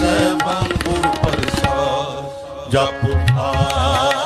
ਨਿਰਵੈਰ ਕਰਤਾ ਗੁਰ ਪ੍ਰਸਾਦ। ਜਪ ਆਦ